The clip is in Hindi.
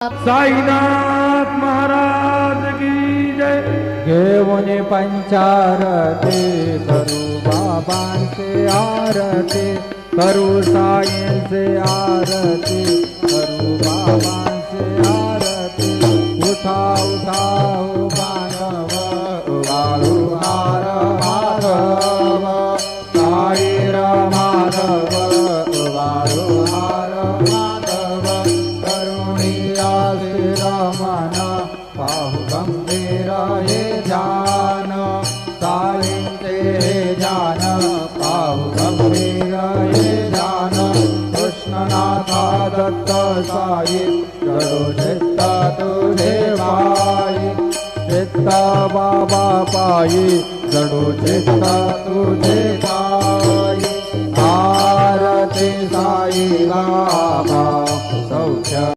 साईनाथ महाराज की जय। घेऊन पंचारती करू बाबांचे आरती करू साईंचे आरती करू बाबांचे आरती उठा उठा बांधव वाळू हार माधव साई माधव करुणिया रमण पाहु गंभीर हे जान साईंचे हे जान, पाहु गंभीर हे जान। कृष्णनाथा दत्त साई जडो चित्त तुझे पायी चित्त बाबा पायी जडो चित्त तुझे पायी आरती साई सौख्य